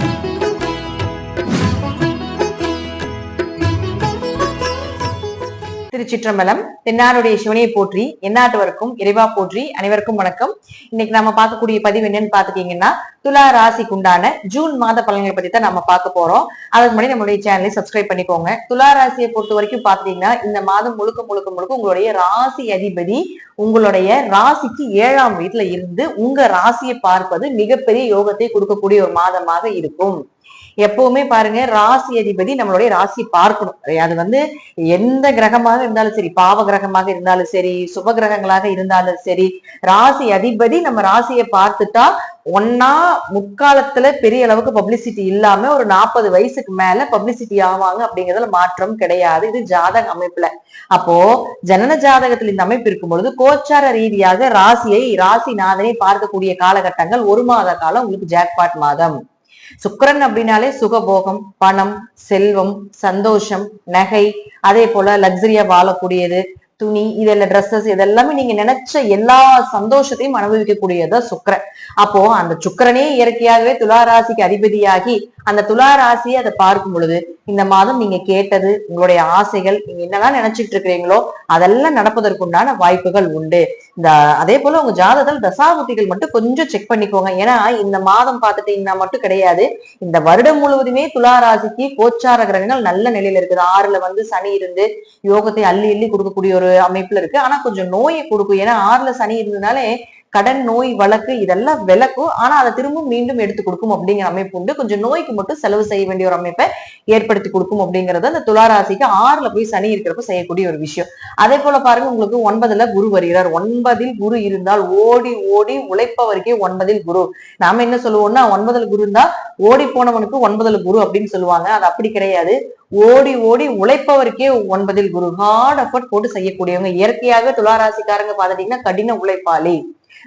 Thank you. திருச்சிற்றம்பலம் தென்னாருடைய சிவனையை போற்றி எந்நாட்டவருக்கும் இறைவா போற்றி அனைவருக்கும் வணக்கம். இன்னைக்கு நம்ம பார்க்கக்கூடிய பதிவு என்னன்னு பாத்துட்டீங்கன்னா துலா ராசிக்கு உண்டான ஜூன் மாத பலன்களை பத்தி தான் நம்ம பார்க்க போறோம். அதுக்கு முன்னாடி நம்மளுடைய சேனலை சப்ஸ்கிரைப் பண்ணிக்கோங்க. துலா ராசியை பொறுத்த வரைக்கும் பாத்தீங்கன்னா இந்த மாதம் முழுக்க முழுக்க முழுக்க உங்களுடைய ராசி அதிபதி உங்களுடைய ராசிக்கு ஏழாம் வீட்டுல இருந்து உங்க ராசியை பார்ப்பது மிகப்பெரிய யோகத்தை கொடுக்கக்கூடிய ஒரு மாதமாக இருக்கும். எப்பவுமே பாருங்க ராசி அதிபதி நம்மளுடைய ராசி பார்க்கணும். அது வந்து எந்த கிரகமாக இருந்தாலும் சரி பாவ கிரகமாக இருந்தாலும் சரி சுப கிரகங்களாக இருந்தாலும் சரி ராசி அதிபதி நம்ம ராசியை பார்த்துட்டா ஒன்னா முக்காலத்துல பெரிய அளவுக்கு பப்ளிசிட்டி இல்லாம ஒரு நாற்பது வயசுக்கு மேல பப்ளிசிட்டி ஆவாங்க அப்படிங்கறதுல மாற்றம் கிடையாது. இது ஜாதக அமைப்புல. அப்போ ஜனன ஜாதகத்தில் இந்த அமைப்பு இருக்கும் பொழுது கோச்சார ரீதியாக ராசியை ராசி நாதனை பார்க்கக்கூடிய காலகட்டங்கள் ஒரு மாத காலம் உங்களுக்கு ஜாக்பாட் மாதம். சுக்கரன் அப்படின்னாலே சுகபோகம் பணம் செல்வம் சந்தோஷம் நகை அதே போல லக்ஸரியா வாழக்கூடியது. துணி இதெல்லாம் ட்ரெஸ்ஸஸ் இதெல்லாமே நீங்க நினைச்ச எல்லா சந்தோஷத்தையும் அனுபவிக்கக்கூடியதுதான் சுக்கரன். அப்போ அந்த சுக்கரனே இயற்கையாகவே துளாராசிக்கு அதிபதியாகி அந்த துளாராசியை அதை பார்க்கும் பொழுது இந்த மாதம் நீங்க கேட்டது உங்களுடைய ஆசைகள் நீங்க என்னெல்லாம் நினைச்சிட்டு இருக்கிறீங்களோ அதெல்லாம் நடப்பதற்குண்டான வாய்ப்புகள் உண்டு. இந்த அதே போல உங்க ஜாதகத்தில் தசாபுத்திகள் மட்டும் கொஞ்சம் செக் பண்ணிக்கோங்க. ஏன்னா இந்த மாதம் பார்த்துட்டீங்கன்னா மட்டும் கிடையாது. இந்த வருடம் முழுவதுமே துளாராசிக்கு கோச்சார கிரகங்கள் நல்ல நிலையில இருக்குது. ஆறுல வந்து சனி இருந்து யோகத்தை அள்ளி அள்ளி கொடுக்கக்கூடிய ஒரு அமைப்புல இருக்கு. ஆனா கொஞ்சம் நோயை கொடுக்கும். ஏன்னா ஆறுல சனி இருந்ததுனாலே கடன் நோய் வழக்கு இதெல்லாம் விளக்கும். ஆனா அதை திரும்ப மீண்டும் எடுத்து கொடுக்கும் அப்படிங்கிற அமைப்பு உண்டு. கொஞ்சம் நோய்க்கு மட்டும் செலவு செய்ய வேண்டிய ஒரு அமைப்பை ஏற்படுத்தி கொடுக்கும் அப்படிங்கறது அந்த துளாராசிக்கு ஆறுல போய் சனி இருக்கிறப்ப செய்யக்கூடிய ஒரு விஷயம். அதே போல பாருங்க உங்களுக்கு ஒன்பதுல குரு வருகிறார். ஒன்பதில் குரு இருந்தால் ஓடி ஓடி உழைப்பவருக்கே ஒன்பதில் குரு. நாம என்ன சொல்லுவோம்னா ஒன்பதுல குரு இருந்தா ஓடி போனவனுக்கு ஒன்பதுல குரு அப்படின்னு சொல்லுவாங்க. அது அப்படி கிடையாது. ஓடி ஓடி உழைப்பவருக்கே ஒன்பதில் குரு. ஹார்ட் எஃபர்ட் போட்டு செய்யக்கூடியவங்க. இயற்கையாக துளாராசிக்காரங்க பாத்துட்டீங்கன்னா கடின உழைப்பாளி.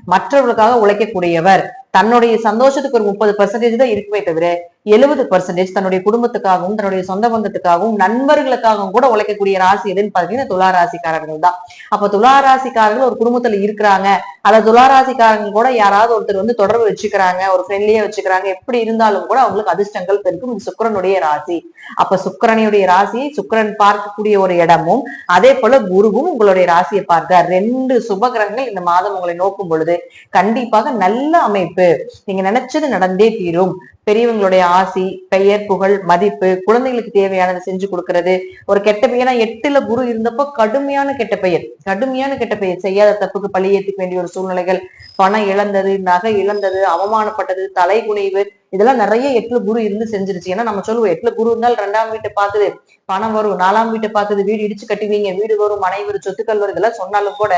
மற்றவர்களுக்காக உழைக்கக்கூடியவர். தன்னுடைய சந்தோஷத்துக்கு ஒரு முப்பது பெர்சன்டேஜ் தான் இருக்குமே தவிர எழுபது பர்சன்டேஜ் தன்னுடைய குடும்பத்துக்காகவும் தன்னுடைய சொந்த பந்தத்துக்காகவும் நண்பர்களுக்காகவும் கூட உழைக்கக்கூடிய ராசி எதுன்னு பாத்தீங்கன்னா துலா ராசிக்காரர்கள் தான். அப்ப துலா ராசிக்காரர்கள் ஒரு குடும்பத்துல இருக்கிறாங்க. அத துலா ராசிக்காரங்க கூட யாராவது ஒருத்தர் வந்து தொடர்பு வச்சுக்கிறாங்க ஒரு ஃப்ரெண்ட்லியா வச்சுக்கிறாங்க. எப்படி இருந்தாலும் கூட அவங்களுக்கு அதிர்ஷ்டங்கள் பெருக்கும். இது சுக்கரனுடைய ராசி. அப்ப சுக்கரனுடைய ராசியை சுக்கரன் பார்க்கக்கூடிய ஒரு இடமும் அதே போல குருவும் உங்களுடைய ராசியை பார்க்க ரெண்டு சுப கிரகங்கள் இந்த மாதம் உங்களை நோக்கும் பொழுது. கண்டிப்பாக நல்ல அமைப்பு. நீங்க நினைச்சது நடந்தே தீரும். பெரியவங்களுடைய ஆசி பெயர் புகழ் மதிப்பு குழந்தைகளுக்கு தேவையானதை செஞ்சு கொடுக்கறது. ஒரு கெட்ட பெயர் எட்டுல குரு இருந்தப்போ கடுமையான கெட்ட பெயர். கடுமையான கெட்ட பெயர். செய்யாத தப்புக்கு பழி ஏற்றுக்க வேண்டிய ஒரு சூழ்நிலைகள். பணம் இழந்தது நகை இழந்தது அவமானப்பட்டது தலை குனைவு. இதெல்லாம் நிறைய எட்டுல குரு இருந்து செஞ்சிருச்சு. ஏன்னா நம்ம சொல்லுவோம் எட்டுல குரு இருந்தால் ரெண்டாம் வீட்டை பாக்குது பணம் வரும் நாலாம் வீட்டை பாக்குது வீடு இடிச்சு கட்டுவீங்க வீடு வரும் மனைவி வரும் சொத்துக்கள் வரும் இதெல்லாம் சொன்னாலும் கூட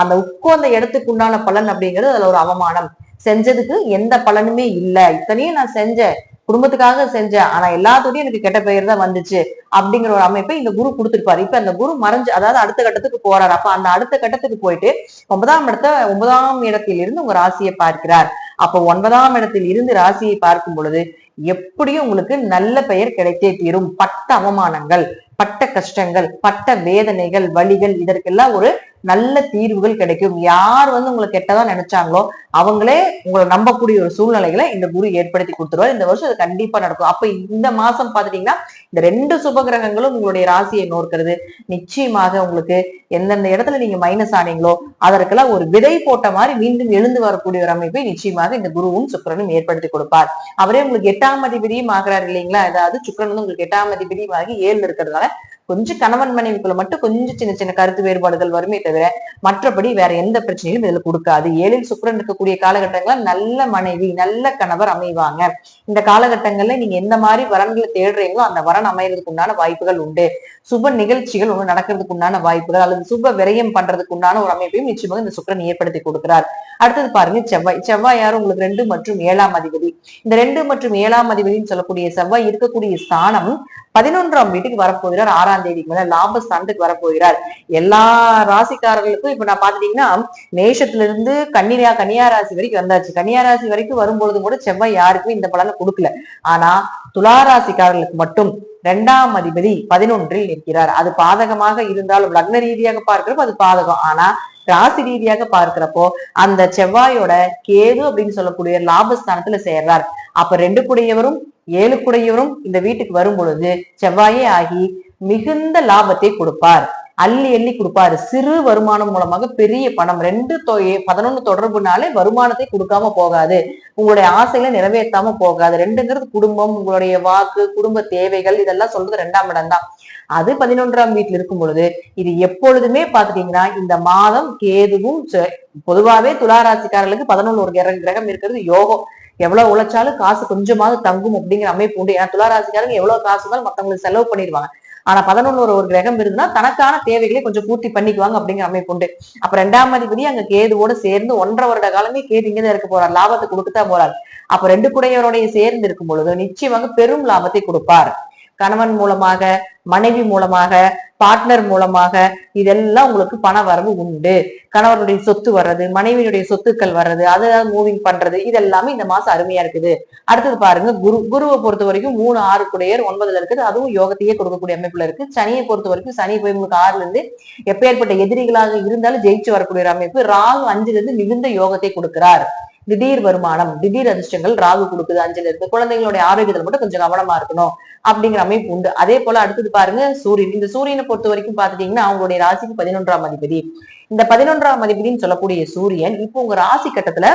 அந்த உட்கார்ந்த இடத்துக்கு உண்டான பலன் அப்படிங்கிறது அதுல ஒரு அவமானம். செஞ்சதுக்கு எந்த பலனுமே இல்லை. இத்தனையும் நான் செஞ்சேன். குடும்பத்துக்காக செஞ்சேன். ஆனா எல்லாத்தோடையும் எனக்கு கெட்ட பெயர் தான் வந்துச்சு அப்படிங்கிற ஒரு அமைப்பை இந்த குரு கொடுத்துருப்பாரு. இப்ப அந்த குரு மறைஞ்சு அதாவது அடுத்த கட்டத்துக்கு போறாரு. அப்ப அந்த அடுத்த கட்டத்துக்கு போயிட்டு ஒன்பதாம் இடத்த ஒன்பதாம் இடத்திலிருந்து உங்க ராசியை பார்க்கிறார். அப்ப ஒன்பதாம் இடத்தில் இருந்து ராசியை பார்க்கும் பொழுது எப்படியும் உங்களுக்கு நல்ல பெயர் கிடைத்தே தீரும். பட்ட அவமானங்கள். பட்ட கஷ்டங்கள் பட்ட வேதனைகள் வழிகள் இதற்கெல்லாம் ஒரு நல்ல தீர்வுகள் கிடைக்கும். யார் வந்து உங்களை கெட்டதா நினைச்சாங்களோ அவங்களே உங்களை நம்பக்கூடிய ஒரு சூழ்நிலைகளை இந்த குரு ஏற்படுத்தி கொடுத்துருவார். இந்த வருஷம் அது கண்டிப்பா நடக்கும். அப்ப இந்த மாசம் பாத்துட்டீங்கன்னா இந்த ரெண்டு சுப கிரகங்களும் உங்களுடைய ராசியை நோக்கிறது. நிச்சயமாக உங்களுக்கு எந்தெந்த இடத்துல நீங்க மைனஸ் ஆனீங்களோ அதற்கெல்லாம் ஒரு விதை போட்ட மாதிரி மீண்டும் எழுந்து வரக்கூடிய ஒரு அமைப்பை நிச்சயமாக இந்த குருவும் சுக்கரனும் ஏற்படுத்தி கொடுப்பார். அவரே உங்களுக்கு எட்டாம் அதிபதியும் ஆகிறார் இல்லைங்களா? அதாவது சுக்கரன் வந்து உங்களுக்கு எட்டாம் அதிபதியும் ஆகி ஏழு இருக்கிறதுனால கொஞ்சம் கணவன் மனைவிக்குள்ள மட்டும் கொஞ்சம் சின்ன சின்ன கருத்து வேறுபாடுகள் வருமே தவிர மற்றபடி வேற எந்த பிரச்சனையும் இதுல கொடுக்காது. ஏழில் சுக்கரன் இருக்கக்கூடிய காலகட்டங்கள்ல நல்ல மனைவி நல்ல கணவர் அமைவாங்க. இந்த காலகட்டங்கள்ல நீங்க எந்த மாதிரி வரன்களை தேடுறீங்களோ அந்த வரன் அமையறதுக்கு உண்டான வாய்ப்புகள் உண்டு. சுப நிகழ்ச்சிகள் ஒண்ணு நடக்கிறதுக்கு உண்டான வாய்ப்புகள் அல்லது சுப விரயம் பண்றதுக்கு உண்டான ஒரு அமைப்பையும் நிச்சயமாக இந்த சுக்கரன் ஏற்படுத்தி கொடுக்கிறார். அடுத்தது பாருங்க செவ்வாய். செவ்வாய் யாரும் உங்களுக்கு ரெண்டு மற்றும் ஏழாம் அதிபதி. இந்த ரெண்டு மற்றும் ஏழாம் அதிபதினு சொல்லக்கூடிய செவ்வாய் இருக்கக்கூடிய ஸ்தானம் பதினொன்றாம் வீட்டுக்கு வரப்போகிறார் ஆறாம் தேதிக்கு மேல லாபஸ்தானத்துக்கு வரப்போகிறார். எல்லா ராசிக்காரர்களுக்கும் இப்ப நான் பாத்துட்டீங்கன்னா மேஷத்துல இருந்து கன்னியா கன்னியா ராசி வரைக்கும் வந்தாச்சு. கன்னியா ராசி வரைக்கும் வரும்பொழுது கூட செவ்வாய் யாருக்குமே இந்த பலனை கொடுக்கல. ஆனா துலா ராசிக்காரர்களுக்கு மட்டும் இரண்டாம் அதிபதி பதினொன்றில் நிற்கிறார். அது பாதகமாக இருந்தாலும் லக்ன ரீதியாக பார்க்கிறப்ப அது பாதகம். ஆனா ராசி ரீதியாக பார்க்கிறப்போ அந்த செவ்வாயோட கேது அப்படின்னு சொல்லக்கூடிய லாபஸ்தானத்துல சேர்றார். அப்ப ரெண்டு கூடியவரும் ஏழுக்குடையவரும் இந்த வீட்டுக்கு வரும் பொழுது செவ்வாயே ஆகி மிகுந்த லாபத்தை கொடுப்பார். அள்ளி அள்ளி கொடுப்பாரு. சிறு வருமானம் மூலமாக பெரிய பணம். ரெண்டு பதினொன்னு தொடர்புனாலே வருமானத்தை கொடுக்காம போகாது. உங்களுடைய ஆசைகளை நிறைவேற்றாம போகாது. ரெண்டுங்கிறது குடும்பம் உங்களுடைய வாக்கு குடும்ப தேவைகள் இதெல்லாம் சொல்றது ரெண்டாம் இடம் தான் அது பதினொன்றாம் வீட்டுல இருக்கும் பொழுது இது எப்பொழுதுமே பாத்துட்டீங்கன்னா இந்த மாதம் கேதுவும் ச- பொதுவாவே துளாராசிக்காரர்களுக்கு பதினொன்று ஒரு கிரகம் இருக்கிறது யோகம். எவ்வளவு உழைச்சாலும் காசு கொஞ்சமாவது தங்கும் அப்படிங்கிற அமைப்பு உண்டு. ஏன்னா துளாராசிக்காரங்க எவ்வளவு காசு இருந்தாலும் மத்தவங்களுக்கு செலவு பண்ணிடுவாங்க. ஆனா பதினொன்னு ஒரு கிரகம் இருந்ததுன்னா தனக்கான தேவைகளை கொஞ்சம் பூர்த்தி பண்ணிக்குவாங்க அப்படிங்கிற அமைப்பு உண்டு. அப்ப ரெண்டாம் அதிபதி அங்க கேதுவோட சேர்ந்து ஒன்றரை வருட காலமே கேது இங்கதான் இருக்க போறார். லாபத்தை கொடுக்கத்தான் போறார். அப்ப ரெண்டு குடையவருடைய சேர்ந்து இருக்கும் பொழுது நிச்சயமாக பெரும் லாபத்தை கொடுப்பார். கணவன் மூலமாக மனைவி மூலமாக பார்ட்னர் மூலமாக இதெல்லாம் உங்களுக்கு பண வரவு உண்டு. கணவனுடைய சொத்து வர்றது மனைவியுடைய சொத்துக்கள் வர்றது அதை மூவிங் பண்றது இதெல்லாமே இந்த மாசம் அருமையா இருக்குது. அடுத்தது பாருங்க குரு குருவை பொறுத்த வரைக்கும் மூணு ஆறு குடையர் ஒன்பதுல இருக்குது. அதுவும் யோகத்தையே கொடுக்கக்கூடிய அமைப்புல இருக்கு. சனியை பொறுத்த வரைக்கும் சனி போய் உங்களுக்கு ஆறுல இருந்து எப்பேற்பட்ட எதிரிகளாக இருந்தாலும் ஜெயிச்சு வரக்கூடிய அமைப்பு. ராகு அஞ்சுல இருந்து மிகுந்த யோகத்தை கொடுக்கிறார். திடீர் வருமானம் திடீர் அதிர்ஷ்டங்கள் ராகு கொடுக்குது அஞ்சுல இருந்து குழந்தைங்களுடைய ஆரோக்கியத்துல மட்டும் கொஞ்சம் கவனமா இருக்கணும் அப்படிங்கிற அமைப்பு உண்டு. அதே போல அடுத்தது பாருங்க சூரியன். இந்த சூரியனை பொறுத்த வரைக்கும் பாத்துட்டீங்கன்னா அவங்களுடைய ராசிக்கு பதினொன்றாம் அதிபதி. இந்த பதினொன்றாம் அதிபதினு சொல்லக்கூடிய சூரியன் இப்போ உங்க ராசி கட்டத்துல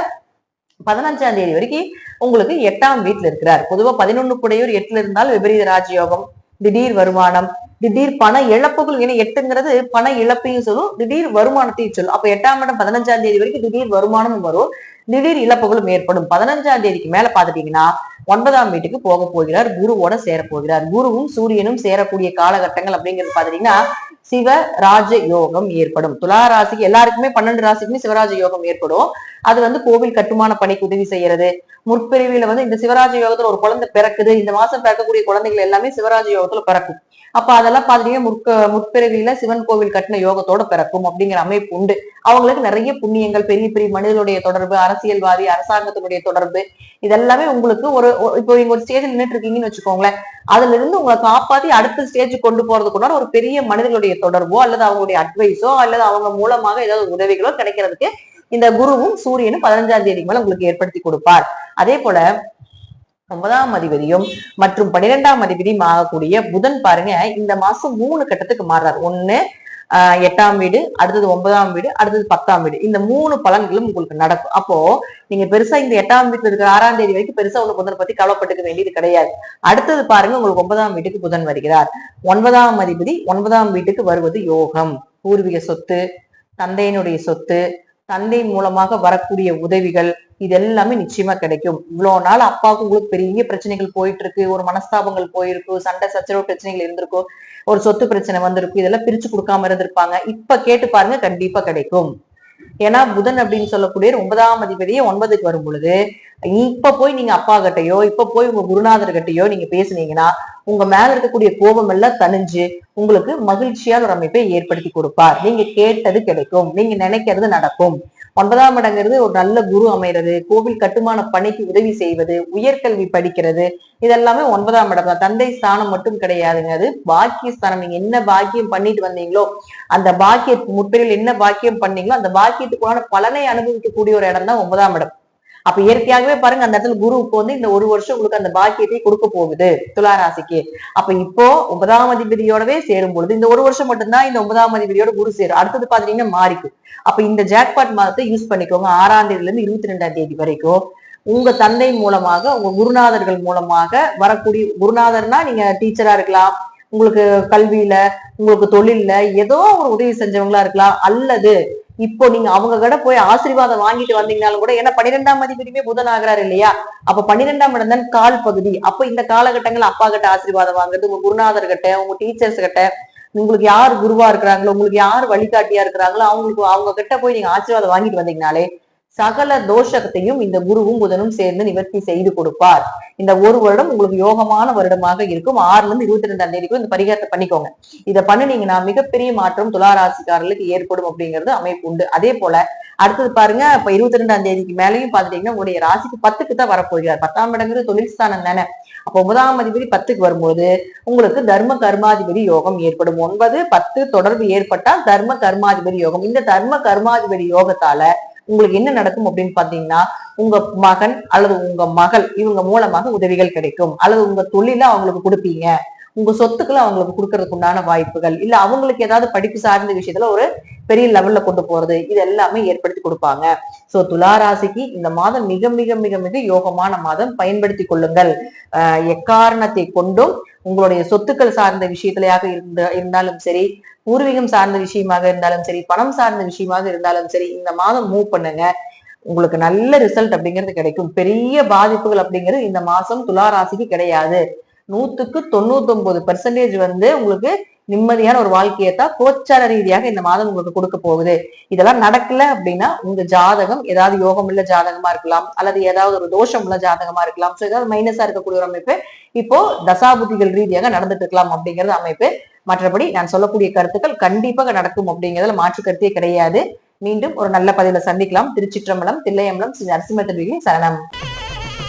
பதினஞ்சாம் தேதி வரைக்கும் உங்களுக்கு எட்டாம் வீட்டுல இருக்கிறார். பொதுவா பதினொன்னு கூடையோர் எட்டுல இருந்தால் விபரீத ராஜயோகம் திடீர் வருமானம் திடீர் பண இழப்புகள் ஏன்னா எட்டுங்கிறது பண இழப்பையும் சொல்லும் திடீர் வருமானத்தையும் சொல்லும். அப்ப எட்டாம் இடம் பதினஞ்சாம் தேதி வரைக்கும் திடீர் வருமானமும் வரும் திடீர் இழப்புகளும் ஏற்படும். பதினஞ்சாம் தேதிக்கு மேல பாத்துட்டீங்கன்னா ஒன்பதாம் வீட்டுக்கு போக போகிறார் குருவோட சேர போகிறார். குருவும் சூரியனும் சேரக்கூடிய காலகட்டங்கள் அப்படிங்கிறது பாத்தீங்கன்னா சிவ ராஜ யோகம் ஏற்படும். துலா ராசிக்கு எல்லாருக்குமே பன்னெண்டு ராசிக்குமே சிவராஜ யோகம் ஏற்படும். அது வந்து கோவில் கட்டுமான பணிக்கு உதவி செய்யறது. முற்பிரிவில வந்து இந்த சிவராஜ யோகத்துல ஒரு குழந்தை பிறக்குது. இந்த மாசம் பிறக்கக்கூடிய குழந்தைகள் எல்லாமே சிவராஜ யோகத்துல பிறக்கும். அப்ப அதெல்லாம் பாத்தீங்கன்னா முற்க முற்பிறவியில சிவன் கோவில் கட்டின யோகத்தோட பிறக்கும் அப்படிங்கிற அமைப்பு உண்டு. அவங்களுக்கு நிறைய புண்ணியங்கள் பெரிய பெரிய மனிதனுடைய தொடர்பு அரசியல்வாதி அரசாங்கத்தினுடைய தொடர்பு இதெல்லாமே உங்களுக்கு ஒரு இப்போ நீங்க ஒரு ஸ்டேஜில் நின்றுட்டு இருக்கீங்கன்னு வச்சுக்கோங்களேன். அதுல இருந்து உங்களை காப்பாத்தி அடுத்த ஸ்டேஜ் கொண்டு போறதுக்குள்ள ஒரு பெரிய மனிதர்களுடைய தொடர்போ அல்லது அவங்களுடைய அட்வைஸோ அல்லது அவங்க மூலமாக ஏதாவது உதவிகளோ கிடைக்கிறதுக்கு இந்த குருவும் சூரியனும் பதினஞ்சாம் தேதி மேல உங்களுக்கு ஏற்படுத்தி கொடுப்பார். அதே போல ஒன்பதாம் அதிபதியும் மற்றும் பன்னிரெண்டாம் அதிபதியும் ஆகக்கூடிய புதன் பாருங்க இந்த மாசம் மூணு கட்டத்துக்கு மாறுறார். ஒண்ணு ஆஹ் எட்டாம் வீடு அடுத்தது ஒன்பதாம் வீடு அடுத்தது பத்தாம் வீடு. இந்த மூணு பலன்களும் உங்களுக்கு நடக்கும். அப்போ நீங்க பெருசா இந்த எட்டாம் வீட்டுல இருக்கிற ஆறாம் தேதி வரைக்கும் பெருசா உங்க புதனை பத்தி கவலைப்பட்டுக்க வேண்டியது கிடையாது. அடுத்தது பாருங்க உங்களுக்கு ஒன்பதாம் வீட்டுக்கு புதன் வருகிறார். ஒன்பதாம் அதிபதி ஒன்பதாம் வீட்டுக்கு வருவது யோகம். பூர்வீக சொத்து தந்தையினுடைய சொத்து தந்தை மூலமாக வரக்கூடிய உதவிகள் இது எல்லாமே நிச்சயமா கிடைக்கும். இவ்வளவு நாள் அப்பாவுக்கு உங்களுக்கு பெரிய பிரச்சனைகள் போயிட்டு இருக்கு ஒரு மனஸ்தாபங்கள் போயிருக்கு சண்டை சச்சரவு பிரச்சனைகள் இருந்திருக்கும் ஒரு சொத்து பிரச்சனை வந்திருக்கும் இதெல்லாம் பிரிச்சு கொடுக்காம இருந்திருப்பாங்க. இப்ப கேட்டு பாருங்க கண்டிப்பா கிடைக்கும். ஏன்னா புதன் அப்படின்னு சொல்லக்கூடிய ஒன்பதாம் அதிபதியே ஒன்பதுக்கு வரும் பொழுது இப்ப போய் நீங்க அப்பா கிட்டயோ இப்ப போய் உங்க குருநாதர்கிட்டயோ நீங்க பேசுனீங்கன்னா உங்க மேல இருக்கக்கூடிய கோபம் எல்லாம் தணிஞ்சு உங்களுக்கு மகிழ்ச்சியான ஒரு அமைப்பை ஏற்படுத்தி கொடுப்பார். நீங்க கேட்டது கிடைக்கும். நீங்க நினைக்கிறது நடக்கும். ஒன்பதாம் இடங்கிறது ஒரு நல்ல குரு அமைகிறது கோவில் கட்டுமான பணிக்கு உதவி செய்வது உயர்கல்வி படிக்கிறது இதெல்லாமே ஒன்பதாம் இடம் தான். தந்தை ஸ்தானம் மட்டும் கிடையாதுங்க. அது பாக்கிய ஸ்தானம். நீங்க என்ன பாக்கியம் பண்ணிட்டு வந்தீங்களோ அந்த பாக்கிய முற்பிரில் என்ன பாக்கியம் பண்ணீங்களோ அந்த பாக்கியத்துக்குள்ளான பலனை அனுபவிக்கக்கூடிய ஒரு இடம் தான் ஒன்பதாம் இடம். அப்ப இயற்கையாகவே பாருங்க அந்த இடத்துல குருவுக்கு வந்து இந்த ஒரு வருஷம் உங்களுக்கு அந்த பாக்கியத்தை கொடுக்க போகுது துளாராசிக்கு. அப்ப இப்போ ஒன்பதாம் அதிபதியோடவே சேரும் பொழுது இந்த ஒரு வருஷம் மட்டும்தான் இந்த ஒன்பதாம் அதிபதியோட குரு சேரும். அடுத்தது பாத்தீங்கன்னா மாறிக்கும் அப்ப இந்த ஜாக்பாட் மாதத்தை யூஸ் பண்ணிக்கோங்க. ஆறாம் தேதியில இருந்து இருபத்தி ரெண்டாம் தேதி வரைக்கும். உங்க தந்தை மூலமாக உங்க குருநாதர்கள் மூலமாக வரக்கூடிய குருநாதர்னா நீங்க டீச்சரா இருக்கலாம். உங்களுக்கு கல்வியில உங்களுக்கு தொழில்ல ஏதோ ஒரு உதவி செஞ்சவங்களா இருக்கலாம். அல்லது இப்போ நீங்க அவங்க கிட்ட போய் ஆசீர்வாதம் வாங்கிட்டு வந்தீங்கனாலும் கூட ஏன்னா பன்னிரெண்டாம் அதிபதியுமே புதன் ஆகிறாரு இல்லையா? அப்ப பன்னிரெண்டாம் இடம் தான் கால் பகுதி. அப்ப இந்த காலகட்டங்கள் அப்பா கிட்ட ஆசீர்வாதம் வாங்குறது உங்க குருநாதர் கிட்ட உங்க டீச்சர்ஸ் கிட்ட உங்களுக்கு யார் குருவா இருக்கிறாங்களோ உங்களுக்கு யார் வழிகாட்டியா இருக்கிறாங்களோ அவங்களுக்கு அவங்க கிட்ட போய் நீங்க ஆசீர்வாதம் வாங்கிட்டு வந்தீங்கனாலே சகல தோஷத்தையும் இந்த குருவும் புதனும் சேர்ந்து நிவர்த்தி செய்து கொடுப்பார். இந்த ஒரு வருடம் உங்களுக்கு யோகமான வருடமாக இருக்கும். ஆறுல இருந்து இருபத்தி ரெண்டாம் தேதிக்கும் இந்த பரிகாரத்தை பண்ணிக்கோங்க. இதை பண்ணுனீங்கன்னா மிகப்பெரிய மாற்றம் துளாராசிக்காரர்களுக்கு ஏற்படும் அப்படிங்கிறது அமைப்பு உண்டு. அதே போல அடுத்தது பாருங்க இப்ப இருபத்தி ரெண்டாம் தேதிக்கு மேலேயும் பாத்துட்டீங்கன்னா உங்களுடைய ராசிக்கு பத்துக்கு தான் வரப்போகிறார். பத்தாம் இடங்கிறது தொழில் ஸ்தானம் தானே. அப்ப ஒன்பதாம் அதிபதி பத்துக்கு வரும்போது உங்களுக்கு தர்ம கர்மாதிபதி யோகம் ஏற்படும். ஒன்பது பத்து தொடர்பு ஏற்பட்டால் தர்ம கர்மாதிபதி யோகம். இந்த தர்ம கர்மாதிபதி யோகத்தால உங்களுக்கு என்ன நடக்கும் அப்படின்னு பாத்தீங்கன்னா உங்க மகன் அல்லது உங்க மகள் இவங்க மூலமாக உதவிகள் கிடைக்கும். அல்லது உங்க தொழில அவங்களுக்கு கொடுப்பீங்க. உங்க சொத்துக்களை அவங்களுக்கு கொடுக்கறதுக்கு உண்டான வாய்ப்புகள். இல்ல அவங்களுக்கு ஏதாவது படிப்பு சார்ந்த விஷயத்துல ஒரு பெரிய லெவல்ல கொண்டு போறது இது எல்லாமே ஏற்படுத்தி கொடுப்பாங்க. சோ துலா ராசிக்கு இந்த மாதம் மிக மிக மிக மிக யோகமான மாதம். பயன்படுத்தி கொள்ளுங்கள். ஆஹ் எக்காரணத்தை கொண்டும் உங்களுடைய சொத்துக்கள் சார்ந்த விஷயத்திலையாக இருந்த இருந்தாலும் சரி பூர்வீகம் சார்ந்த விஷயமாக இருந்தாலும் சரி பணம் சார்ந்த விஷயமாக இருந்தாலும் சரி இந்த மாதம் மூவ் பண்ணுங்க. உங்களுக்கு நல்ல ரிசல்ட் அப்படிங்கிறது கிடைக்கும். பெரிய பாதிப்புகள் அப்படிங்கிறது இந்த மாசம் துலா ராசிக்கு கிடையாது. நூத்துக்கு தொண்ணூத்தி ஒன்பது பெர்சன்டேஜ் வந்து உங்களுக்கு நிம்மதியான ஒரு வாழ்க்கையை தான் கோச்சார ரீதியாக இந்த மாதம் உங்களுக்கு கொடுக்க போகுது. இதெல்லாம் நடக்கல அப்படின்னா உங்க ஜாதகம் ஏதாவது யோகம் உள்ள ஜாதகமா இருக்கலாம் அல்லது ஏதாவது ஒரு தோஷம் உள்ள ஜாதகமா இருக்கலாம். ஸோ ஏதாவது மைனஸா இருக்கக்கூடிய ஒரு அமைப்பு இப்போ தசாபுதிகள் ரீதியாக நடந்துட்டு இருக்கலாம் அப்படிங்கிறது அமைப்பு. மற்றபடி நான் சொல்லக்கூடிய கருத்துக்கள் கண்டிப்பாக நடக்கும் அப்படிங்கிறதுல மாற்று கருத்தே கிடையாது. மீண்டும் ஒரு நல்ல பதிவில் சந்திக்கலாம். திருச்சிற்றம்பலம் தில்லையம்பலம் ஸ்ரீ நரசிம்மத்திரிகளின் சரணம்.